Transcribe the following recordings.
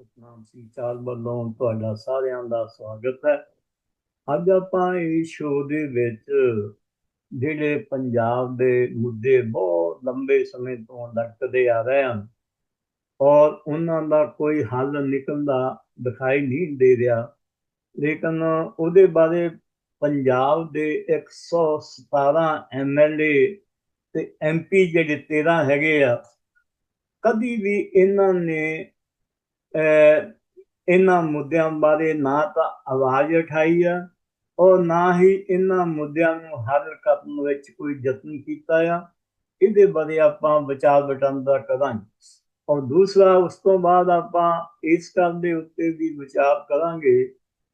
ਸਤਨਾਮ ਸਿੰਘ ਚਾਲ ਵੱਲੋਂ ਤੁਹਾਡਾ ਸਾਰਿਆਂ ਦਾ ਸਵਾਗਤ ਹੈ। ਅੱਜ ਆਪਾਂ ਇਸ ਸ਼ੋਅ ਦੇ ਵਿੱਚ ਜਿਹੜੇ ਪੰਜਾਬ ਦੇ ਮੁੱਦੇ ਬਹੁਤ ਲੰਬੇ ਸਮੇਂ ਤੋਂ ਲਟਕਦੇ ਆ ਰਹੇ ਹਨ ਔਰ ਉਹਨਾਂ ਦਾ ਕੋਈ ਹੱਲ ਨਿਕਲਦਾ ਦਿਖਾਈ ਨਹੀਂ ਦੇ ਰਿਹਾ। ਲੇਕਿਨ ਉਹਦੇ ਬਾਰੇ ਪੰਜਾਬ ਦੇ 117 ਐਮਐਲਏ ਤੇ ਐਮਪੀ ਜਿਹੜੇ 13 ਹੈਗੇ ਆ, ਕਦੀ ਵੀ ਇਹਨਾਂ ਨੇ ਇਹਨਾਂ ਮੁੱਦਿਆਂ ਬਾਰੇ ਨਾ ਤਾਂ ਆਵਾਜ਼ ਉਠਾਈ ਆ ਔਰ ਨਾ ਹੀ ਇਹਨਾਂ ਮੁੱਦਿਆਂ ਨੂੰ ਹੱਲ ਕਰਨ ਵਿੱਚ ਕੋਈ ਯਤਨ ਕੀਤਾ ਆ। ਇਹਦੇ ਬਾਰੇ ਆਪਾਂ ਵਿਚਾਰ ਵਟਾਂਦਰਾ ਕਰਾਂਗੇ। ਔਰ ਦੂਸਰਾ, ਉਸ ਤੋਂ ਬਾਅਦ ਆਪਾਂ ਇਸ ਗੱਲ ਦੇ ਉੱਤੇ ਵੀ ਵਿਚਾਰ ਕਰਾਂਗੇ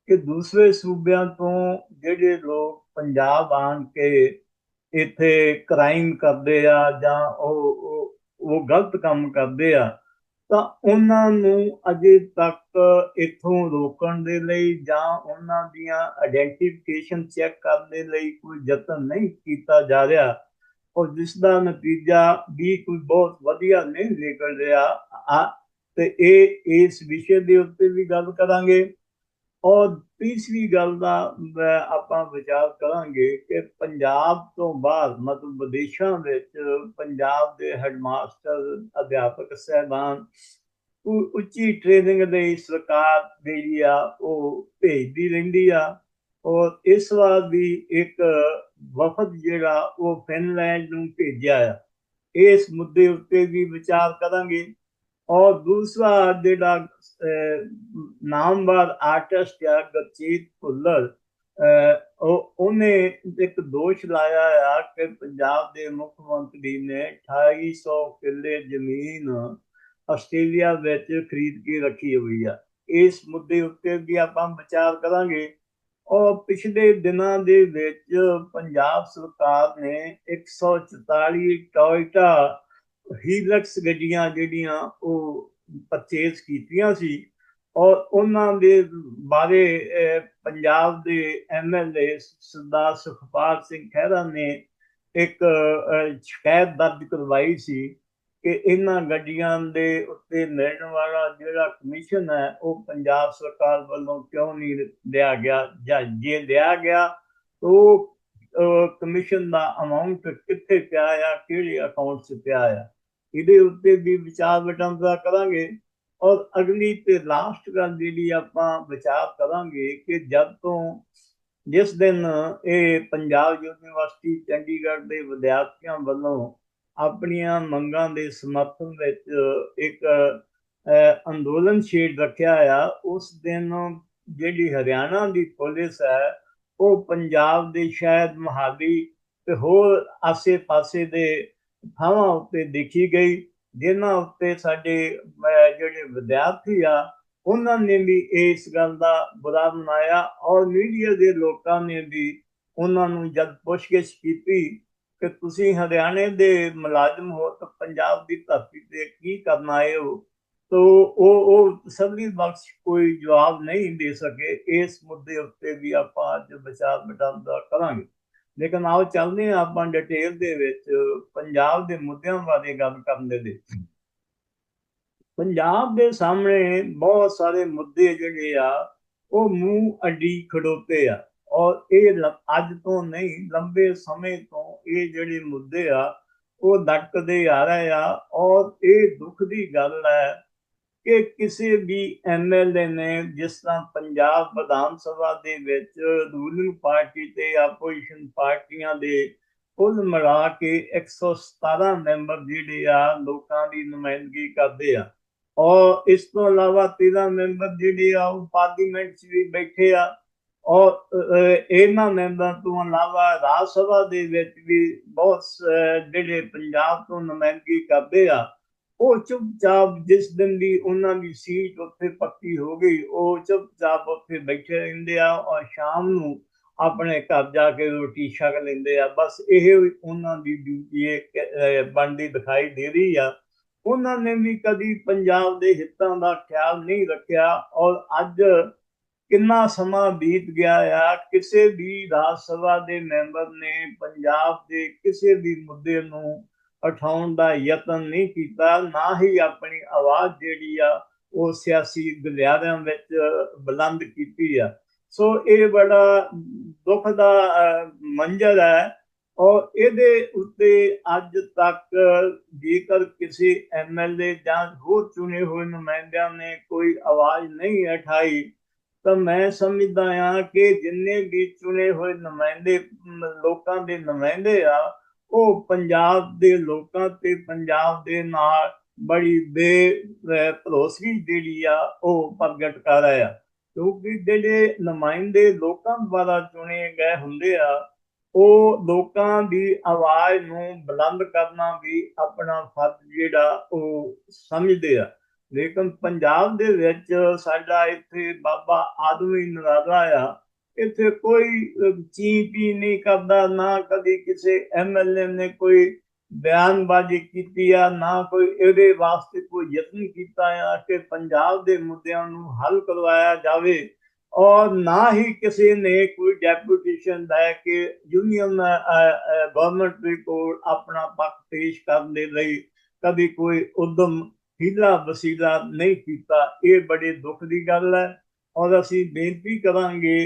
ਕਿ ਦੂਸਰੇ ਸੂਬਿਆਂ ਤੋਂ ਜਿਹੜੇ ਲੋਕ ਪੰਜਾਬ ਆਣ ਕੇ ਇੱਥੇ ਕ੍ਰਾਈਮ ਕਰਦੇ ਆ ਜਾਂ ਉਹ ਉਹ ਗਲਤ ਕੰਮ ਕਰਦੇ ਆ ਤਾਂ ਉਹਨਾਂ ਨੂੰ ਅਜੇ ਤੱਕ ਇੱਥੋਂ ਰੋਕਣ ਦੇ ਲਈ ਜਾਂ ਉਹਨਾਂ ਦੀਆਂ ਆਇਡੈਂਟੀਫਿਕੇਸ਼ਨ ਚੈੱਕ ਕਰਨ ਦੇ ਲਈ ਕੋਈ ਯਤਨ ਨਹੀਂ ਕੀਤਾ ਜਾ ਰਿਹਾ। ਔਰ ਜਿਸ ਦਾ ਨਤੀਜਾ ਵੀ ਕੋਈ ਬਹੁਤ ਵਧੀਆ ਨਹੀਂ ਨਿਕਲ ਰਿਹਾ ਤੇ ਇਹ ਇਸ ਵਿਸ਼ੇ ਦੇ ਉੱਤੇ ਵੀ ਗੱਲ ਕਰਾਂਗੇ। ਔਰ ਤੀਸਰੀ ਗੱਲ ਦਾ ਆਪਾਂ ਵਿਚਾਰ ਕਰਾਂਗੇ ਕਿ ਪੰਜਾਬ ਤੋਂ ਬਾਹਰ, ਮਤਲਬ ਵਿਦੇਸ਼ਾਂ ਵਿੱਚ ਪੰਜਾਬ ਦੇ ਹੈਡਮਾਸਟਰ, ਅਧਿਆਪਕ ਸਹਿਬਾਨ ਉੱਚੀ ਟ੍ਰੇਨਿੰਗ ਦੇ ਸਰਕਾਰ ਜਿਹੜੀ ਆ, ਉਹ ਭੇਜਦੀ ਰਹਿੰਦੀ ਆ। ਔਰ ਇਸ ਵਾਰ ਵੀ ਇੱਕ ਵਫਦ ਜਿਹੜਾ, ਉਹ ਫਿਨਲੈਂਡ ਨੂੰ ਭੇਜਿਆ ਆ। ਇਸ ਮੁੱਦੇ ਉੱਤੇ ਵੀ ਵਿਚਾਰ ਕਰਾਂਗੇ। ਔਰ ਦੂਸਰਾ ਜਿਹੜਾ ਨਾਮਵਰ ਆਰਟਿਸਟ ਆ ਗਰਜੀਤ ਭੁੱਲਰ ਉਹਨੇ ਇੱਕ ਦੋਸ਼ ਲਾਇਆ ਆ ਕਿ ਪੰਜਾਬ ਦੇ ਮੁੱਖ ਮੰਤਰੀ ਨੇ 2800 ਕਿੱਲੇ ਜ਼ਮੀਨ ਆਸਟ੍ਰੇਲੀਆ ਵਿੱਚ ਖਰੀਦ ਕੇ ਰੱਖੀ ਹੋਈ ਆ ਇਸ ਮੁੱਦੇ ਉੱਤੇ ਵੀ ਆਪਾਂ ਵਿਚਾਰ ਕਰਾਂਗੇ ਔਰ ਪਿਛਲੇ ਦਿਨਾਂ ਦੇ ਵਿੱਚ ਪੰਜਾਬ ਸਰਕਾਰ ਨੇ 144 ਟੋਇਟਾ ਹੀਲਕਸ ਗੱਡੀਆਂ ਜਿਹੜੀਆਂ ਉਹ ਪਰਚੇਸ ਕੀਤੀਆਂ ਸੀ ਔਰ ਉਹਨਾਂ ਦੇ ਬਾਰੇ ਪੰਜਾਬ ਦੇ ਐਮਐਲਏ ਸਰਦਾਰ ਸੁਖਪਾਲ ਸਿੰਘ ਖਹਿਰਾ ਨੇ ਇੱਕ ਸ਼ਿਕਾਇਤ ਦਰਜ ਕਰਵਾਈ ਸੀ ਕਿ ਇਹਨਾਂ ਗੱਡੀਆਂ ਦੇ ਉੱਤੇ ਮਿਲਣ ਵਾਲਾ ਜਿਹੜਾ ਕਮਿਸ਼ਨ ਹੈ, ਉਹ ਪੰਜਾਬ ਸਰਕਾਰ ਵੱਲੋਂ ਕਿਉਂ ਨਹੀਂ ਲਿਆ ਗਿਆ ਜਾਂ ਜੇ ਲਿਆ ਗਿਆ ਉਹ ਕਮਿਸ਼ਨ ਦਾ ਅਮਾਉਂਟ ਕਿੱਥੇ ਪਿਆ ਆ, ਕਿਹੜੇ ਅਕਾਊਂਟ 'ਚ ਪਿਆ ਆ? ਇਹਦੇ ਉੱਤੇ ਵੀ ਵਿਚਾਰ ਵਟਾਂਦਰਾ ਕਰਾਂਗੇ ਔਰ ਅਗਲੀ ਤੇ ਲਾਸਟ ਗੱਲ ਜਿਹੜੀ ਆਪਾਂ ਵਿਚਾਰ ਕਰਾਂਗੇ ਕਿ ਜਦ ਤੋਂ ਜਿਸ ਦਿਨ ਇਹ ਪੰਜਾਬ ਯੂਨੀਵਰਸਿਟੀ ਚੰਡੀਗੜ੍ਹ ਦੇ ਵਿਦਿਆਰਥੀਆਂ ਵੱਲੋਂ ਆਪਣੀਆਂ ਮੰਗਾਂ ਦੇ ਸਮਰਥਨ ਵਿੱਚ ਇੱਕ ਅੰਦੋਲਨ ਛੇੜ ਰੱਖਿਆ ਆ, ਉਸ ਦਿਨ ਜਿਹੜੀ ਹਰਿਆਣਾ ਦੀ ਪੁਲਿਸ ਹੈ, ਉਹ ਪੰਜਾਬ ਦੇ ਸ਼ਾਇਦ ਮਹਾਲੀ ਤੇ ਹੋਰ ਆਸੇ-ਪਾਸੇ ਦੇ ਥਾਵਾਂ ਉੱਤੇ ਦੇਖੀ ਗਈ, ਜਿਨ੍ਹਾਂ ਉੱਤੇ ਸਾਡੇ ਜਿਹੜੇ ਵਿਦਿਆਰਥੀ ਆ, ਉਹਨਾਂ ਨੇ ਵੀ ਇਸ ਗੱਲ ਦਾ ਬੁਰਾ ਮਨਾਇਆ ਔਰ ਮੀਡੀਆ ਦੇ ਲੋਕਾਂ ਨੇ ਵੀ ਉਹਨਾਂ ਨੂੰ ਜਦ ਪੁੱਛਗਿੱਛ ਕੀਤੀ ਕਿ ਤੁਸੀਂ ਹਰਿਆਣੇ ਦੇ ਮੁਲਾਜ਼ਮ ਹੋ ਤਾਂ ਪੰਜਾਬ ਦੀ ਧਰਤੀ ਤੇ ਕੀ ਕਰਨ ਆਏ ਹੋ, ਤੋ ਉਹ ਉਹ ਸਭੀ ਬਖਸ਼ ਕੋਈ ਜਵਾਬ ਨਹੀਂ ਦੇ ਸਕੇ, ਇਸ ਮੁੱਦੇ ਉੱਤੇ ਵੀ ਆਪਾਂ ਅੱਜ ਵਿਚਾਰ ਵਟਾਂਦਰਾ ਕਰਾਂਗੇ। ਲੇਕਿਨ ਆਓ ਚੱਲਦੇ ਹਾਂ ਆਪਾਂ ਡਿਟੇਲ ਦੇ ਵਿੱਚ, ਪੰਜਾਬ ਦੇ ਮੁੱਦਿਆਂ ਬਾਰੇ ਗੱਲ ਕਰਨ ਦੇ ਲਈ। ਪੰਜਾਬ ਦੇ ਸਾਹਮਣੇ ਬਹੁਤ ਸਾਰੇ ਮੁੱਦੇ ਜਿਹੜੇ ਆ, ਉਹ ਮੂੰਹ ਅੱਡੀ ਖੜੋਤੇ ਆ। ਔਰ ਇਹ ਅੱਜ ਤੋਂ ਨਹੀਂ, ਲੰਬੇ ਸਮੇਂ ਤੋਂ ਇਹ ਜਿਹੜੇ ਮੁੱਦੇ ਆ, ਉਹ ਡੱਕਦੇ ਆ ਰਹੇ ਆ। ਔਰ ਇਹ ਦੁੱਖ ਦੀ ਗੱਲ ਹੈ ਕਿ ਕਿਸੇ ਵੀ ਐਮਐਲਏ ਨੇ ਜਿਸ ਤਰ੍ਹਾਂ ਪੰਜਾਬ ਵਿਧਾਨ ਸਭਾ ਦੇ ਵਿੱਚ ਰੂਲਿੰਗ ਪਾਰਟੀ ਤੇ ਆਪੋਜੀਸ਼ਨ ਪਾਰਟੀਆਂ ਦੇ ਕੁੱਲ ਮਿਲਾ ਕੇ 117 ਮੈਂਬਰ ਜਿਹੜੇ ਆ ਲੋਕਾਂ ਦੀ ਨੁਮਾਇੰਦਗੀ ਕਰਦੇ ਆ। ਔਰ ਇਸ ਤੋਂ ਇਲਾਵਾ 13 ਮੈਂਬਰ ਜਿਹੜੇ ਆ ਉਹ ਪਾਰਲੀਮੈਂਟ 'ਚ ਵੀ ਬੈਠੇ ਆ। ਔਰ ਇਹਨਾਂ ਮੈਂਬਰਾਂ ਤੋਂ ਇਲਾਵਾ ਰਾਜ ਸਭਾ ਦੇ ਵਿੱਚ ਵੀ ਬਹੁਤ ਜਿਹੜੇ ਪੰਜਾਬ ਤੋਂ ਨੁਮਾਇੰਦਗੀ ਕਰਦੇ ਆ। ਉਹ ਚੁੱਪਚਾਪ ਜਿਸ ਦਿਨ ਦੀ ਉਹਨਾਂ ਦੀ ਸੀਟ ਉੱਥੇ ਪੱਕੀ ਹੋ ਗਈ, ਉਹ ਚੁੱਪਚਾਪ ਉੱਥੇ ਬੈਠੇ ਰਹਿੰਦੇ ਆ ਔਰ ਸ਼ਾਮ ਨੂੰ ਆਪਣੇ ਘਰ ਜਾ ਕੇ ਰੋਟੀ ਛਕ ਲੈਂਦੇ ਆ। ਬਸ ਇਹ ਉਹਨਾਂ ਦੀ ਡਿਊਟੀ ਬਣਦੀ ਦਿਖਾਈ ਦੇ ਰਹੀ ਆ। ਉਹਨਾਂ ਨੇ ਵੀ ਕਦੀ ਪੰਜਾਬ ਦੇ ਹਿੱਤਾਂ ਦਾ ਖਿਆਲ ਨਹੀਂ ਰੱਖਿਆ ਔਰ ਅੱਜ ਕਿੰਨਾ ਸਮਾਂ ਬੀਤ ਗਿਆ ਆ, ਕਿਸੇ ਵੀ ਰਾਜ ਸਭਾ ਦੇ ਮੈਂਬਰ ਨੇ ਪੰਜਾਬ ਦੇ ਕਿਸੇ ਵੀ ਮੁੱਦੇ ਨੂੰ ਉਠਾਉਣ ਦਾ ਯਤਨ ਨਹੀਂ ਕੀਤਾ, ਨਾ ਹੀ ਆਪਣੀ ਆਵਾਜ਼ ਜਿਹੜੀ ਆ, ਉਹ ਸਿਆਸੀ ਗਲਿਆਰਿਆਂ ਵਿੱਚ ਬੁਲੰਦ ਕੀਤੀ ਆ। ਸੋ ਇਹ ਬੜਾ ਦੁੱਖ ਦਾ ਮੰਜ਼ਰ ਹੈ। ਔਰ ਇਹਦੇ ਉੱਤੇ ਅੱਜ ਤੱਕ ਜੇਕਰ ਕਿਸੇ ਐਮਐਲਏ ਜਾਂ ਹੋਰ ਚੁਣੇ ਹੋਏ ਨੁਮਾਇੰਦਿਆਂ ਨੇ ਕੋਈ ਆਵਾਜ਼ ਨਹੀਂ ਉਠਾਈ, ਤਾਂ ਮੈਂ ਸਮਝਦਾ ਹਾਂ ਕਿ ਜਿੰਨੇ ਵੀ ਚੁਣੇ ਹੋਏ ਨੁਮਾਇੰਦੇ, ਲੋਕਾਂ ਦੇ ਨੁਮਾਇੰਦੇ ਆ ਉਹ ਪੰਜਾਬ ਦੇ ਲੋਕਾਂ ਤੇ ਪੰਜਾਬ ਦੇ ਨਾਲ ਬੜੀ ਬੇ, ਅਹ, ਭਰੋਸਗੀ ਜਿਹੜੀ ਆ, ਉਹ ਪ੍ਰਗਟ ਕਰ ਰਹੇ ਆ ਕਿਉਂਕਿ ਜਿਹੜੇ ਨੁਮਾਇੰਦੇ ਲੋਕਾਂ ਦੁਆਰਾ ਚੁਣੇ ਗਏ ਹੁੰਦੇ ਆ, ਉਹ ਲੋਕਾਂ ਦੀ ਆਵਾਜ਼ ਨੂੰ ਬੁਲੰਦ ਕਰਨਾ ਵੀ ਆਪਣਾ ਫਰਜ਼ ਜਿਹੜਾ ਉਹ ਸਮਝਦੇ ਆ। ਲੇਕਿਨ ਪੰਜਾਬ ਦੇ ਵਿੱਚ ਸਾਡਾ ਇੱਥੇ ਬਾਬਾ ਆਦਮੀ ਨਰਾਲਾ ਆ ਇੱਥੇ ਕੋਈ ਚੀ ਪੀ ਨਹੀਂ ਕਰਦਾ, ਨਾ ਕਦੀ ਕਿਸੇ ਐਮਐਲਏ ਨੇ ਕੋਈ ਬਿਆਨਬਾਜ਼ੀ ਕੀਤੀ ਆ, ਨਾ ਕੋਈ ਇਹਦੇ ਵਾਸਤੇ ਕੋਈ ਯਤਨ ਕੀਤਾ ਆ ਕਿ ਪੰਜਾਬ ਦੇ ਮੁੱਦਿਆਂ ਨੂੰ ਹੱਲ ਕਰਵਾਇਆ ਜਾਵੇ। ਔਰ ਨਾ ਹੀ ਕਿਸੇ ਨੇ ਕੋਈ ਡੈਪੂਟੇਸ਼ਨ ਲੈ ਕੇ ਯੂਨੀਅਨ ਗਵਰਨਮੈਂਟ ਦੇ ਕੋਲ ਆਪਣਾ ਪੱਖ ਪੇਸ਼ ਕਰਨ ਦੇ ਲਈ ਕਦੀ ਕੋਈ ਉਦਮ ਹੀਲਾ ਵਸੀਲਾ ਨਹੀਂ ਕੀਤਾ। ਇਹ ਬੜੇ ਦੁੱਖ ਦੀ ਗੱਲ ਹੈ। ਔਰ ਅਸੀਂ ਬੇਨਤੀ ਕਰਾਂਗੇ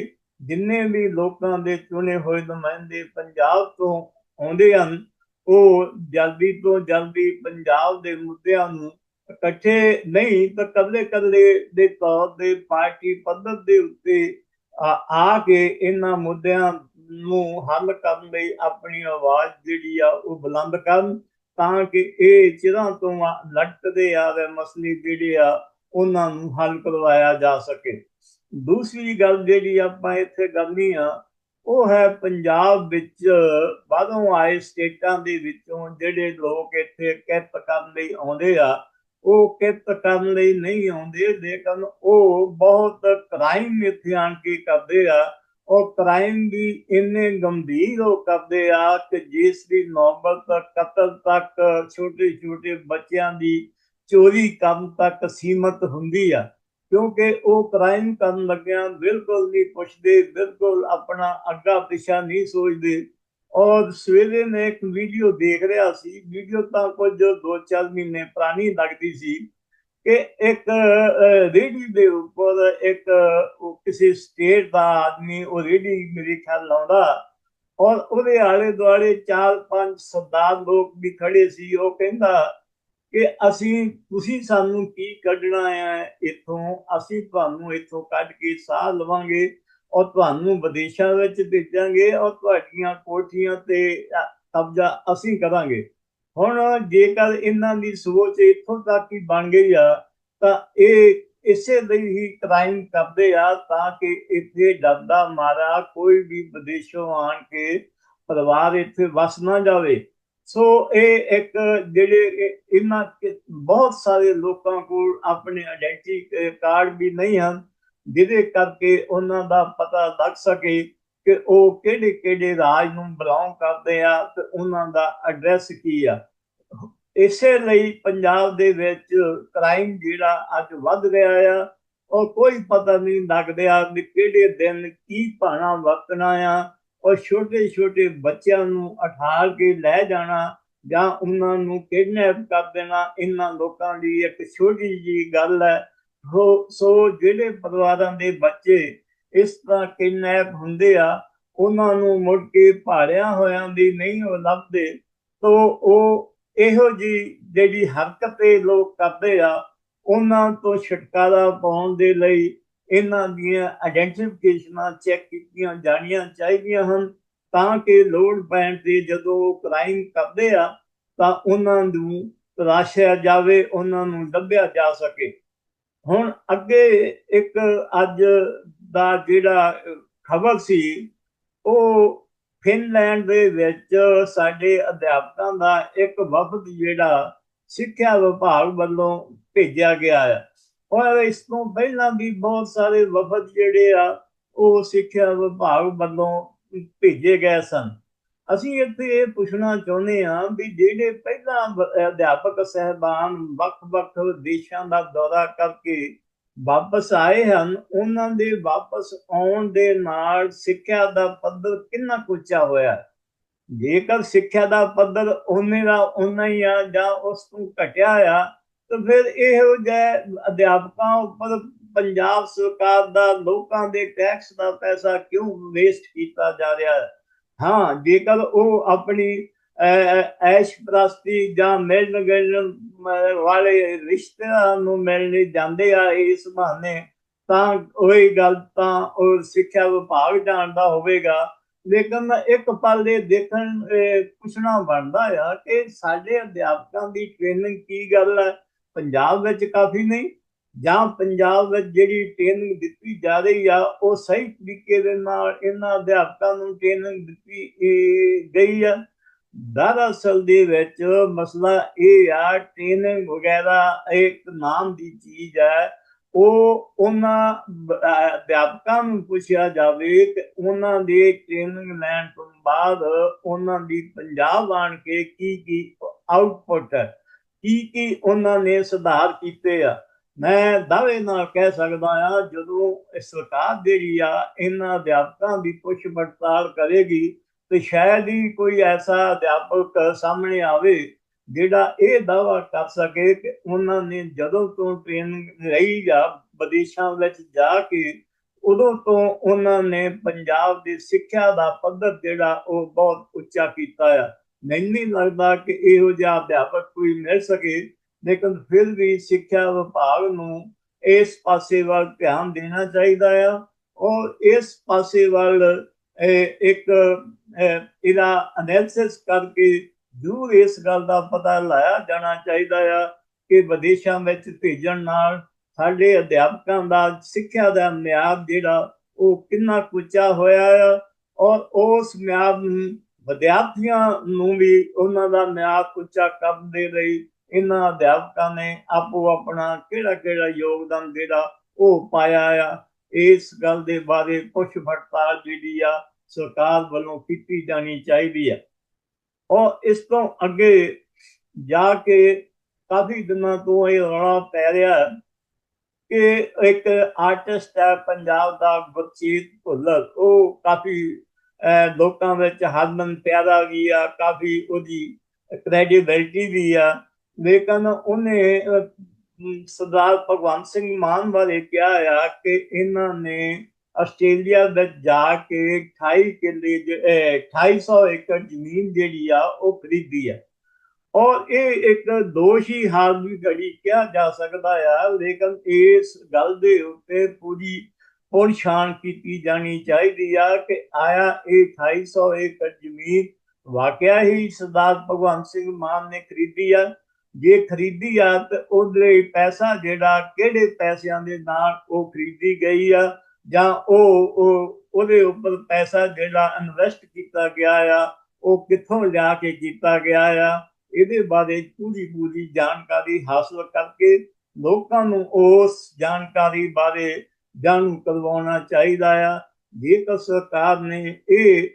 ਜਿੰਨੇ ਵੀ ਲੋਕਾਂ ਦੇ ਚੁਣੇ ਹੋਏ ਨੁਮਾਇੰਦੇ ਪੰਜਾਬ ਤੋਂ ਆਉਂਦੇ ਹਨ, ਉਹ ਜਲਦੀ ਤੋਂ ਜਲਦੀ ਪੰਜਾਬ ਦੇ ਮੁੱਦਿਆਂ ਨੂੰ ਇਕੱਠੇ ਨਹੀਂ ਤਾਂ ਕੱਲੇ ਕੱਲੇ ਦੇ ਤੌਰ ਤੇ ਪਾਰਟੀ ਪੱਧਰ ਦੇ ਉੱਤੇ ਆ ਆ ਕੇ ਇਹਨਾਂ ਮੁੱਦਿਆਂ ਨੂੰ ਹੱਲ ਕਰਨ ਲਈ ਆਪਣੀ ਆਵਾਜ਼ ਜਿਹੜੀ ਆ ਉਹ ਬੁਲੰਦ ਕਰਨ ਤਾਂ ਕਿ ਇਹ ਚਿਰਾਂ ਤੋਂ ਆ- ਲਟਕਦੇ ਆ ਮਸਲੇ ਜਿਹੜੇ ਆ ਉਹਨਾਂ ਨੂੰ ਹੱਲ ਕਰਵਾਇਆ ਜਾ ਸਕੇ। ਦੂਸਰੀ ਗੱਲ ਜਿਹੜੀ ਆਪਾਂ ਇੱਥੇ ਕਰਨੀ ਆ, ਉਹ ਹੈ ਪੰਜਾਬ ਵਿੱਚ ਬਾਹਰੋਂ ਆਏ ਸਟੇਟਾਂ ਦੇ ਵਿੱਚੋਂ ਜਿਹੜੇ ਲੋਕ ਇੱਥੇ ਕਿਰਤ ਕਰਨ ਲਈ ਆਉਂਦੇ ਆ, ਉਹ ਕਿਰਤ ਕਰਨ ਲਈ ਨਹੀਂ ਆਉਂਦੇ, ਲੇਕਿਨ ਉਹ ਬਹੁਤ ਕ੍ਰਾਈਮ ਇੱਥੇ ਆਣ ਕੇ ਕਰਦੇ ਆ। ਉਹ ਕ੍ਰਾਈਮ ਵੀ ਇੰਨੇ ਗੰਭੀਰ ਉਹ ਕਰਦੇ ਆ ਕਿ ਜਿਸ ਦੀ ਨੌਬਤ ਕਤਲ ਤੱਕ ਛੋਟੇ ਛੋਟੇ ਬੱਚਿਆਂ ਦੀ ਚੋਰੀ ਕਰਨ ਤੱਕ ਸੀਮਤ ਹੁੰਦੀ ਆ। ਕਿਉਂਕਿ ਉਹ ਕ੍ਰਾਈਮ ਕਰਨ ਲੱਗਿਆਂ ਬਿਲਕੁਲ ਨਹੀਂ ਪੁੱਛਦੇ ਬਿਲਕੁਲ ਆਪਣਾ ਅੱਗਾ ਪਿਛਾ ਨਹੀਂ ਸੋਚਦੇ। ਔਰ ਸਵੇਰੇ ਮੈਂ ਇੱਕ ਵੀਡੀਓ ਦੇਖ ਰਿਹਾ ਸੀ। ਵੀਡੀਓ ਤਾਂ ਕੁਝ 2-4 ਮਹੀਨੇ ਪੁਰਾਣੀ ਲੱਗਦੀ ਸੀ ਕਿ ਇੱਕ ਅਹ, ਰੇਹੜੀ ਦੇ ਉੱਪਰ ਇੱਕ ਕਿਸੇ ਸਟੇਟ ਦਾ ਆਦਮੀ ਉਹ ਰੇਹੜੀ ਮੇਰੇ ਖਿਆਲ ਲਾਉਂਦਾ। ਔਰ ਉਹਦੇ ਆਲੇ ਦੁਆਲੇ ਚਾਰ ਪੰਜ ਸਰਦਾਰ ਲੋਕ ਵੀ ਖੜੇ ਸੀ। ਉਹ ਕਹਿੰਦਾ ਕਿ ਅਸੀਂ, ਤੁਸੀਂ ਸਾਨੂੰ ਕੀ ਕੱਢਣਾ ਹੈ ਇੱਥੋਂ? ਅਸੀਂ ਤੁਹਾਨੂੰ ਇੱਥੋਂ ਕੱਢ ਕੇ ਸਾਹ ਲਵਾਂਗੇ ਔਰ ਤੁਹਾਨੂੰ ਵਿਦੇਸ਼ਾਂ ਵਿੱਚ ਭੇਜਾਂਗੇ ਔਰ ਤੁਹਾਡੀਆਂ ਕੋਠੀਆਂ ਤੇ ਕਬਜ਼ਾ ਅਸੀਂ ਕਰਾਂਗੇ। ਹੁਣ ਜੇਕਰ ਇਹਨਾਂ ਦੀ ਸੋਚ ਇੱਥੋਂ ਤੱਕ ਹੀ ਬਣ ਗਈ ਆ, ਤਾਂ ਇਹ ਇਸੇ ਲਈ ਹੀ ਕ੍ਰਾਈਮ ਕਰਦੇ ਆ ਤਾਂ ਕਿ ਇੱਥੇ ਡਰਦਾ ਮਾਰਾ ਕੋਈ ਵੀ ਵਿਦੇਸ਼ੋਂ ਆਣ ਕੇ ਪਰਿਵਾਰ ਇੱਥੇ ਵਸ ਨਾ ਜਾਵੇ। ਸੋ ਇਹ ਇੱਕ ਜਿਹੜੇ ਇਹਨਾਂ ਬਹੁਤ ਸਾਰੇ ਲੋਕਾਂ ਕੋਲ ਆਪਣੇ ਆਇਡੈਂਟੀ ਕਾਰਡ ਵੀ ਨਹੀਂ ਹਨ, ਜਿਹਦੇ ਕਰਕੇ ਉਹਨਾਂ ਦਾ ਪਤਾ ਲੱਗ ਸਕੇ ਕਿ ਉਹ ਕਿਹੜੇ ਕਿਹੜੇ ਰਾਜ ਨੂੰ ਬਿਲੋਂਗ ਕਰਦੇ ਆ ਤੇ ਉਹਨਾਂ ਦਾ ਐਡਰੈਸ ਕੀ ਆ। ਇਸੇ ਲਈ ਪੰਜਾਬ ਦੇ ਵਿੱਚ ਕ੍ਰਾਈਮ ਜਿਹੜਾ ਅੱਜ ਵੱਧ ਰਿਹਾ ਆ, ਉਹ ਕੋਈ ਪਤਾ ਨਹੀਂ ਲੱਗਦਾ ਵੀ ਕਿਹੜੇ ਦਿਨ ਕੀ ਭਾਣਾ ਵਰਤਣਾ ਆ। ਔਰ ਛੋਟੇ ਛੋਟੇ ਬੱਚਿਆਂ ਨੂੰ ਉਠਾ ਕੇ ਲੈ ਜਾਣਾ ਜਾਂ ਉਹਨਾਂ ਨੂੰ ਕਿਡਨੈਪ ਕਰ ਦੇਣਾ, ਇਹਨਾਂ ਲੋਕਾਂ ਦੀ ਇੱਕ ਛੋਟੀ ਜੀ ਗੱਲ ਹੈ। ਹੋ ਸੋ ਜਿਹੜੇ ਪਰਿਵਾਰਾਂ ਦੇ ਬੱਚੇ ਇਸ ਤਰ੍ਹਾਂ ਕਿਡਨੈਪ ਹੁੰਦੇ ਆ, ਉਹਨਾਂ ਨੂੰ ਮੁੜ ਕੇ ਭਾੜਿਆਂ ਹੋਇਆਂ ਦੀ ਨਹੀਂ ਉਹ ਲੱਭਦੇ। ਤੋ, ਉਹ ਇਹੋ ਜੀ ਜਿਹੜੀ ਹਰਕਤ ਇਹ ਲੋਕ ਕਰਦੇ ਆ, ਉਹਨਾਂ ਤੋਂ ਛੁਟਕਾਰਾ ਪਾਉਣ ਦੇ ਲਈ ਇਹਨਾਂ ਦੀਆਂ ਆਇਡੈਂਟੀਫਿਕੇਸ਼ਨਾਂ ਚੈੱਕ ਕੀਤੀਆਂ ਜਾਣੀਆਂ ਚਾਹੀਦੀਆਂ ਹਨ। ਤਾਂ ਕਿ ਲੋੜ ਪੈਣ ਤੇ ਜਦੋਂ ਉਹ ਕ੍ਰਾਈਮ ਕਰਦੇ ਆ, ਤਾਂ ਉਹਨਾਂ ਨੂੰ ਤਰਾਸ਼ਿਆ ਜਾਵੇ, ਉਹਨਾਂ ਨੂੰ ਲੱਭਿਆ ਜਾ ਸਕੇ। ਹੁਣ ਅੱਗੇ ਇੱਕ ਅੱਜ ਦਾ ਜਿਹੜਾ ਖਬਰ ਸੀ, ਉਹ ਫਿਨਲੈਂਡ ਦੇ ਵਿੱਚ ਸਾਡੇ ਅਧਿਆਪਕਾਂ ਦਾ ਇੱਕ ਵਫਦ ਜਿਹੜਾ ਸਿੱਖਿਆ ਵਿਭਾਗ ਵੱਲੋਂ ਭੇਜਿਆ ਗਿਆ ਹੈ ਔਰ ਇਸ ਤੋਂ ਪਹਿਲਾਂ ਵੀ ਬਹੁਤ ਸਾਰੇ ਵਫਦ ਜਿਹੜੇ ਆ, ਉਹ ਸਿੱਖਿਆ ਵਿਭਾਗ ਵੱਲੋਂ ਭੇਜੇ ਗਏ ਸਨ। ਅਸੀਂ ਇੱਥੇ ਇਹ ਪੁੱਛਣਾ ਚਾਹੁੰਦੇ ਹਾਂ ਵੀ ਜਿਹੜੇ ਪਹਿਲਾਂ ਅਧਿਆਪਕ ਸਹਿਬਾਨ ਵੱਖ-ਵੱਖ ਦੇਸ਼ਾਂ ਦਾ ਦੌਰਾ ਕਰਕੇ ਵਾਪਸ ਆਏ ਹਨ, ਉਹਨਾਂ ਦੇ ਵਾਪਸ ਆਉਣ ਦੇ ਨਾਲ ਸਿੱਖਿਆ ਦਾ ਪੱਧਰ ਕਿੰਨਾ ਕੁ ਉੱਚਾ ਹੋਇਆ? ਜੇਕਰ ਸਿੱਖਿਆ ਦਾ ਪੱਧਰ ਉਹਨੇ ਦਾ ਉਨਾ ਹੀ ਆ ਜਾਂ ਉਸ ਤੋਂ ਘਟਿਆ ਆ ਤੇ ਫਿਰ ਇਹੋ ਜਿਹੇ ਅਧਿਆਪਕਾਂ ਉੱਪਰ ਪੰਜਾਬ ਸਰਕਾਰ ਦਾ ਲੋਕਾਂ ਦੇ ਟੈਕਸ ਦਾ ਪੈਸਾ ਕਿਉਂ ਵੇਸਟ ਕੀਤਾ ਜਾ ਰਿਹਾ ਹੈ? ਹਾਂ ਜੇਕਰ ਉਹ ਆਪਣੀ ਅਹ, ਐਸ਼ ਪ੍ਰਸਤੀ ਜਾਂ ਮਿਲਣ ਗਿਲਣ ਵਾਲੇ ਰਿਸ਼ਤਿਆਂ ਨੂੰ ਮਿਲਣੇ ਜਾਂਦੇ ਆ ਇਸ ਬਹਾਨੇ ਤਾਂ ਉਹੀ ਗੱਲ ਤਾਂ ਉਹ ਸਿੱਖਿਆ ਵਿਭਾਗ ਜਾਣਦਾ ਹੋਵੇਗਾ। ਲੇਕਿਨ ਇੱਕ ਪਲ ਇਹ ਦੇਖਣ ਪੁੱਛਣਾ ਬਣਦਾ ਆ ਕਿ ਸਾਡੇ ਅਧਿਆਪਕਾਂ ਦੀ ਟ੍ਰੇਨਿੰਗ ਕੀ ਗੱਲ ਹੈ? ਪੰਜਾਬ ਵਿੱਚ ਕਾਫੀ ਨਹੀਂ, ਜਾਂ ਪੰਜਾਬ ਵਿੱਚ ਜਿਹੜੀ ਟ੍ਰੇਨਿੰਗ ਦਿੱਤੀ ਜਾ ਰਹੀ ਆ, ਉਹ ਸਹੀ ਤਰੀਕੇ ਦੇ ਨਾਲ ਇਹਨਾਂ ਅਧਿਆਪਕਾਂ ਨੂੰ ਟ੍ਰੇਨਿੰਗ ਦਿੱਤੀ ਗਈ ਆ। ਦਰਅਸਲ ਦੇ ਵਿੱਚ ਮਸਲਾ ਇਹ ਆ ਟ੍ਰੇਨਿੰਗ ਵਗੈਰਾ ਇੱਕ ਨਾਮ ਦੀ ਚੀਜ਼ ਹੈ ਉਹ ਉਹਨਾਂ ਅਧਿਆਪਕਾਂ ਨੂੰ ਪੁੱਛਿਆ ਜਾਵੇ ਕਿ ਉਹਨਾਂ ਦੇ ਟ੍ਰੇਨਿੰਗ ਲੈਣ ਤੋਂ ਬਾਅਦ ਉਹਨਾਂ ਦੀ ਪੰਜਾਬ ਆਣ ਕੇ ਕੀ ਕੀ ਆਊਟਪੁੱਟ ਹੈ ਕੀ ਕੀ ਉਹਨਾਂ ਨੇ ਸੁਧਾਰ ਕੀਤੇ ਆ? ਮੈਂ ਦਾਅਵੇ ਨਾਲ ਕਹਿ ਸਕਦਾ ਆ ਜਦੋਂ ਇਹ ਸਰਕਾਰ ਜਿਹੜੀ ਆ, ਇਹਨਾਂ ਅਧਿਆਪਕਾਂ ਦੀ ਪੁੱਛ ਪੜਤਾਲ ਕਰੇਗੀ ਤੇ ਸ਼ਾਇਦ ਹੀ ਕੋਈ ਐਸਾ ਅਧਿਆਪਕ ਸਾਹਮਣੇ ਆਵੇ ਜਿਹੜਾ ਇਹ ਦਾਅਵਾ ਕਰ ਸਕੇ ਕਿ ਉਹਨਾਂ ਨੇ ਜਦੋਂ ਤੋਂ ਟ੍ਰੇਨਿੰਗ ਰਹੀ ਆ, ਵਿਦੇਸ਼ਾਂ ਵਿੱਚ ਜਾ ਕੇ, ਉਦੋਂ ਤੋਂ ਉਹਨਾਂ ਨੇ ਪੰਜਾਬ ਦੀ ਸਿੱਖਿਆ ਦਾ ਪੱਧਰ ਜਿਹੜਾ ਉਹ ਬਹੁਤ ਉੱਚਾ ਕੀਤਾ ਆ। ਮੈਨੂੰ ਨਹੀਂ ਲੱਗਦਾ ਕਿ ਇਹੋ ਜਿਹਾ ਅਧਿਆਪਕ ਕੋਈ ਮਿਲ ਸਕੇ, ਲੇਕਿਨ ਫਿਰ ਵੀ ਸਿੱਖਿਆ ਵਿਭਾਗ ਨੂੰ ਇਸ ਪਾਸੇ ਵੱਲ ਧਿਆਨ ਦੇਣਾ ਚਾਹੀਦਾ ਆ। ਔਰ ਇਸ ਪਾਸੇ ਵੱਲ ਇੱਕ ਇਹਦਾ ਅਨੈਲਿਸਿਸ ਕਰਕੇ ਜ਼ਰੂਰ ਇਸ ਗੱਲ ਦਾ ਪਤਾ ਲਾਇਆ ਜਾਣਾ ਚਾਹੀਦਾ ਆ ਕਿ ਵਿਦੇਸ਼ਾਂ ਵਿੱਚ ਭੇਜਣ ਨਾਲ ਸਾਡੇ ਅਧਿਆਪਕਾਂ ਦਾ ਸਿੱਖਿਆ ਦਾ ਮਿਆਦ ਜਿਹੜਾ ਉਹ ਕਿੰਨਾ ਕੁ ਹੋਇਆ ਆ। ਔਰ ਉਸ ਮਿਆਦ ਨੂੰ ਵਿਦਿਆਰਥੀਆਂ ਨੂੰ ਵੀ ਉਹਨਾਂ ਦਾ ਮਿਆਰ ਉੱਚਾ ਕਰਨ ਦੇ ਲਈ ਇਹਨਾਂ ਅਧਿਆਪਕਾਂ ਨੇ ਆਪੋ ਆਪਣਾ ਕਿਹੜਾ ਕਿਹੜਾ ਯੋਗਦਾਨ ਜਿਹੜਾ ਉਹ ਪਾਇਆ ਆ, ਇਸ ਗੱਲ ਦੇ ਬਾਰੇ ਪੁੱਛ ਪੜਤਾਲ ਜਿਹੜੀ ਆ ਸਰਕਾਰ ਵੱਲੋਂ ਕੀਤੀ ਜਾਣੀ ਚਾਹੀਦੀ ਹੈ ਔਰ ਇਸ ਤੋਂ ਅੱਗੇ ਜਾ ਕੇ ਕਾਫੀ ਦਿਨਾਂ ਤੋਂ ਇਹ ਰੌਲਾ ਪੈ ਰਿਹਾ ਕਿ ਇੱਕ ਆਰਟਿਸਟ ਹੈ, ਪੰਜਾਬ ਦਾ ਗੁਰਜੀਤ ਭੁੱਲਰ, ਉਹ ਕਾਫੀ ਲੋਕਾਂ ਵਿੱਚ ਹਰਮਨ ਪਿਆਰਾ ਵੀ ਆ, ਕਾਫੀ ਉਹਦੀ ਕ੍ਰੈਡੀਬਿਲਿਟੀ ਵੀ ਆ। ਲੇਕਿਨ ਉਹਨੇ ਸਰਦਾਰ ਭਗਵੰਤ ਸਿੰਘ ਮਾਨ ਬਾਰੇ ਕਿਹਾ ਆ ਕਿ ਇਹਨਾਂ ਨੇ ਆਸਟ੍ਰੇਲੀਆ ਵਿੱਚ ਜਾ ਕੇ 28 ਕਿੱਲੇ ਜ- ਅਹ 2800 ਏਕੜ ਜ਼ਮੀਨ ਜਿਹੜੀ ਆ, ਉਹ ਖਰੀਦੀ ਆ। ਔਰ ਇਹ ਇੱਕ ਦੋਸ਼ੀ ਹਾਲ ਦੀ ਘੜੀ ਕਿਹਾ ਜਾ ਸਕਦਾ ਆ, ਲੇਕਿਨ ਇਸ ਗੱਲ ਦੇ ਉੱਤੇ ਪੂਰੀ ਪੁਣ ਛਾਣ ਕੀਤੀ ਜਾਣੀ ਚਾਹੀਦੀ ਆ ਕਿ ਆਇਆ ਇਹ 2800 ਏਕੜ ਜ਼ਮੀਨ ਵਾਕਿਆ ਹੀ ਸਰਦਾਰ ਭਗਵੰਤ ਸਿੰਘ ਮਾਨ ਨੇ ਖਰੀਦੀ ਆ। ਜੇ ਖਰੀਦੀ ਆ ਤੇ ਉਹਦੇ ਪੈਸਾ ਜਿਹੜਾ ਕਿਹੜੇ ਪੈਸਿਆਂ ਦੇ ਨਾਲ ਉਹ ਖਰੀਦੀ ਗਈ ਆ ਜਾਂ ਉਹ ਉਹਦੇ ਉੱਪਰ ਪੈਸਾ ਜਿਹੜਾ ਇਨਵੈਸਟ ਕੀਤਾ ਗਿਆ ਆ, ਉਹ ਕਿੱਥੋਂ ਲਿਆ ਕੇ ਕੀਤਾ ਗਿਆ ਆ, ਇਹਦੇ ਬਾਰੇ ਪੂਰੀ ਪੂਰੀ ਜਾਣਕਾਰੀ ਹਾਸਲ ਕਰਕੇ ਲੋਕਾਂ ਨੂੰ ਉਸ ਜਾਣਕਾਰੀ ਬਾਰੇ ਜਾਣੂ ਕਰਵਾਉਣਾ ਚਾਹੀਦਾ ਆ। ਜੇਕਰ ਸਰਕਾਰ ਨੇ ਇਹ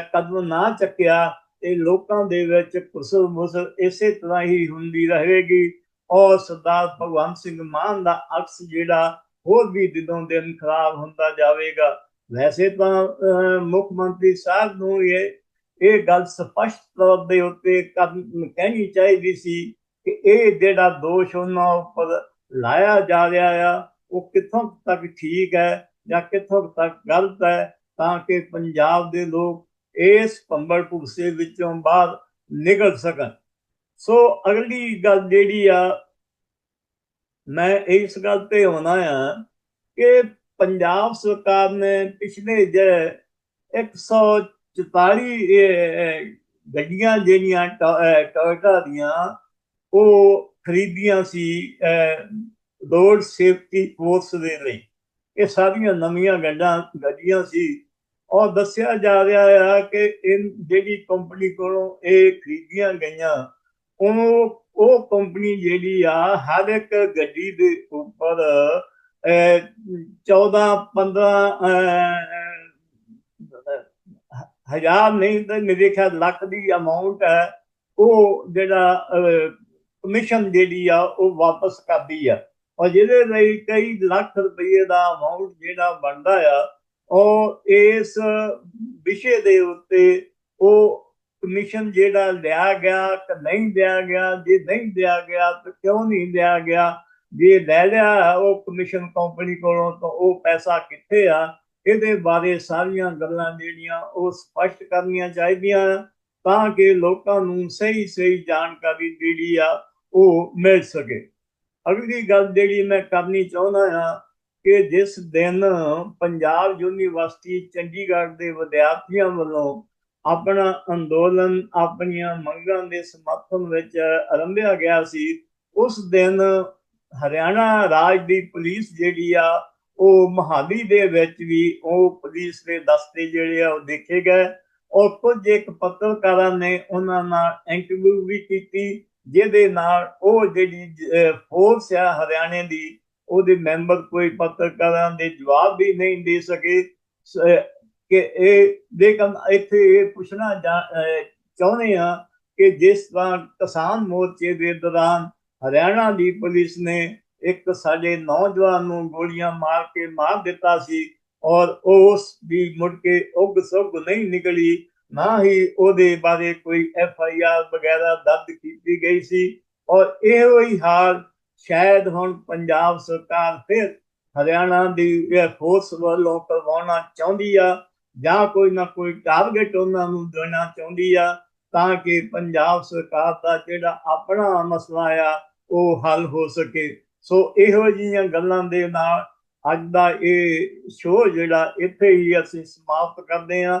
ਕਦਮ ਨਾ ਚੱਕਿਆ, ਤੇ ਲੋਕਾਂ ਦੇ ਵਿੱਚ ਕੁਸਲ ਮੁਸਲ ਇਸੇ ਤਰ੍ਹਾਂ ਹੀ ਹੁੰਦੀ ਰਹੇਗੀ। ਔਰ ਸਰਦਾਰ ਭਗਵੰਤ ਸਿੰਘ ਮਾਨ ਦਾ ਅਕਸ ਜਿਹੜਾ, ਹੋਰ ਵੀ ਦਿਨੋਂ ਦਿਨ ਖਰਾਬ ਹੁੰਦਾ ਜਾਵੇਗਾ। ਵੈਸੇ ਤਾਂ ਮੁੱਖ ਮੰਤਰੀ ਸਾਹਿਬ ਨੂੰ ਇਹ ਇਹ ਗੱਲ ਸਪਸ਼ਟ ਤੌਰ ਦੇ ਉੱਤੇ ਕਰਨ- ਕਹਿਣੀ ਚਾਹੀਦੀ ਸੀ ਕਿ ਇਹ ਜਿਹੜਾ ਦੋਸ਼ ਉਹਨਾਂ ਉੱਪਰ ਲਾਇਆ ਜਾ ਰਿਹਾ ਆ ਉਹ ਕਿੱਥੋਂ ਤੱਕ ਠੀਕ ਹੈ ਜਾਂ ਕਿੱਥੋਂ ਤੱਕ ਗਲਤ ਹੈ ਤਾਂ ਕਿ ਪੰਜਾਬ ਦੇ ਲੋਕ ਇਸ ਭੰਬਲ ਭੁਗਸੇ ਵਿੱਚੋਂ ਬਾਹਰ ਨਿਕਲ ਸਕਣ। ਸੋ ਅਗਲੀ ਗੱਲ ਜਿਹੜੀ ਆ ਮੈਂ ਇਸ ਗੱਲ ਤੇ ਹੋਣਾ ਆ ਕਿ ਪੰਜਾਬ ਸਰਕਾਰ ਨੇ ਪਿਛਲੇ ਜੇ 144 ਇਹ, ਗੱਡੀਆਂ ਜਿਹੜੀਆਂ ਟੋਇਟਾ ਦੀਆਂ ਉਹ ਖਰੀਦੀਆਂ ਸੀ ਰੋਡ ਸੇਫਟੀ ਫੋਰਸ ਦੇ ਲਈ। ਇਹ ਸਾਰੀਆਂ ਨਵੀਆਂ ਗੱਡਾਂ ਗੱਡੀਆਂ ਸੀ। ਔਰ ਦੱਸਿਆ ਜਾ ਰਿਹਾ ਆ ਕਿ ਇਹ ਜਿਹੜੀ ਕੰਪਨੀ ਕੋਲੋਂ ਇਹ ਖਰੀਦੀਆਂ ਗਈਆਂ ਉਹ ਉਹ ਕੰਪਨੀ ਜਿਹੜੀ ਆ ਹਰ ਇੱਕ ਗੱਡੀ ਦੇ ਉੱਪਰ ਅਹ, 14 15 ਹਜ਼ਾਰ ਨਹੀਂ ਤਾਂ ਮੇਰੇ ਖਿਆਲ ਲੱਖ ਦੀ ਅਮਾਉਂਟ ਹੈ। ਉਹ ਜਿਹੜਾ ਕਮਿਸ਼ਨ ਜਿਹੜੀ ਆ ਉਹ ਵਾਪਸ ਕਰਦੀ ਆ। ਔਰ ਜਿਹਦੇ ਲਈ ਕਈ ਲੱਖ ਰੁਪਏ ਦਾ ਅਮਾਉਂਟ ਜਿਹੜਾ ਬਣਦਾ ਆ, ਉਹ ਇਸ ਵਿਸ਼ੇ ਦੇ ਉੱਤੇ ਉਹ ਕਮਿਸ਼ਨ ਜਿਹੜਾ ਲਿਆ ਗਿਆ, ਕਿ ਨਹੀਂ ਲਿਆ ਗਿਆ, ਜੇ ਨਹੀਂ ਲਿਆ ਗਿਆ ਤਾਂ ਕਿਉਂ ਨਹੀਂ ਲਿਆ ਗਿਆ? ਜੇ ਲੈ ਲਿਆ ਉਹ ਕਮਿਸ਼ਨ ਕੰਪਨੀ ਕੋਲੋਂ ਤਾਂ ਉਹ ਪੈਸਾ ਕਿੱਥੇ ਆ? ਇਹਦੇ ਬਾਰੇ ਸਾਰੀਆਂ ਗੱਲਾਂ ਜਿਹੜੀਆਂ ਉਹ ਸਪਸ਼ਟ ਕਰਨੀਆਂ ਚਾਹੀਦੀਆਂ ਤਾਂ ਕਿ ਲੋਕਾਂ ਨੂੰ ਸਹੀ ਸਹੀ ਜਾਣਕਾਰੀ ਜਿਹੜੀ ਆ ਉਹ ਮਿਲ ਸਕੇ। ਅਗਲੀ ਗੱਲ ਜਿਹੜੀ ਮੈਂ ਕਰਨੀ ਚਾਹੁੰਦਾ ਹਾਂ ਕਿ ਜਿਸ ਦਿਨ ਪੰਜਾਬ ਯੂਨੀਵਰਸਿਟੀ ਚੰਡੀਗੜ੍ਹ ਦੇ ਵਿਦਿਆਰਥੀਆਂ ਵੱਲੋਂ ਆਪਣਾ ਅੰਦੋਲਨ, ਆਪਣੀਆਂ ਮੰਗਾਂ ਦੇ ਸਮਰਥਨ ਵਿੱਚ ਆਰੰਭਿਆ ਗਿਆ ਸੀ, ਉਸ ਦਿਨ ਹਰਿਆਣਾ ਰਾਜ ਦੀ ਪੁਲਿਸ ਜਿਹੜੀ ਆ, ਉਹ ਮਹਾਲੀ ਦੇ ਵਿੱਚ ਵੀ ਉਹ ਪੁਲਿਸ ਦੇ ਦਸਤੇ ਜਿਹੜੇ ਆ, ਉਹ ਦੇਖੇ ਗਏ। ਔਰ ਕੁਝ ਇੱਕ ਪੱਤਰਕਾਰਾਂ ਨੇ ਉਹਨਾਂ ਨਾਲ ਇੰਟਰਵਿਊ ਵੀ ਕੀਤੀ। ਜਿਹਦੇ ਨਾਲ ਉਹ ਜਿਹੜੀ ਫੋਰਸ ਆ ਹਰਿਆਣੇ ਦੀ, ਉਹਦੇ ਮੈਂਬਰ ਕੋਈ ਪੱਤਰਕਾਰਾਂ ਦੇ ਜਵਾਬ ਵੀ ਨਹੀਂ ਦੇ ਸਕੇ। ਕਿ ਇਹ ਦੇਖਨ ਇੱਥੇ ਇਹ ਪੁੱਛਣਾ ਚਾਹੁੰਦੇ ਆ ਕਿ ਜਿਸ ਤਰ੍ਹਾਂ ਕਿਸਾਨ ਮੋਰਚੇ ਦੇ ਦੌਰਾਨ ਹਰਿਆਣਾ ਦੀ ਪੁਲਿਸ ਨੇ ਇੱਕ ਸਾਡੇ ਨੌਜਵਾਨ ਨੂੰ ਗੋਲੀਆਂ ਮਾਰ ਕੇ ਮਾਰ ਦਿੱਤਾ ਸੀ ਔਰ ਉਸ ਦੀ ਮੁੜ ਕੇ ਉਗ ਸੁਗ ਨਹੀਂ ਨਿਕਲੀ ਨਾ ਹੀ ਉਹਦੇ ਬਾਰੇ ਕੋਈ ਐਫ ਆਈ ਆਰ ਵਗੈਰਾ ਦਰਜ ਕੀਤੀ ਗਈ ਸੀ। ਔਰ ਇਹੋ ਹੀ ਹਾਲ ਸ਼ਾਇਦ ਹੁਣ ਪੰਜਾਬ ਸਰਕਾਰ ਫਿਰ ਹਰਿਆਣਾ ਦੀ ਫੋਰਸ ਵੱਲੋਂ ਕਰਵਾਉਣਾ ਚਾਹੁੰਦੀ ਆ ਜਾਂ ਕੋਈ ਨਾ ਕੋਈ ਟਾਰਗੇਟ ਉਹਨਾਂ ਨੂੰ ਦੇਣਾ ਚਾਹੁੰਦੀ ਆ ਤਾਂ ਕਿ ਪੰਜਾਬ ਸਰਕਾਰ ਦਾ ਜਿਹੜਾ ਆਪਣਾ ਮਸਲਾ ਆ ਉਹ ਹੱਲ ਹੋ ਸਕੇ। ਸੋ ਇਹੋ ਜਿਹੀਆਂ ਗੱਲਾਂ ਦੇ ਨਾਲ ਅੱਜ ਦਾ ਇਹ ਸ਼ੋਅ ਜਿਹੜਾ ਇੱਥੇ ਹੀ ਅਸੀਂ ਸਮਾਪਤ ਕਰਦੇ ਹਾਂ।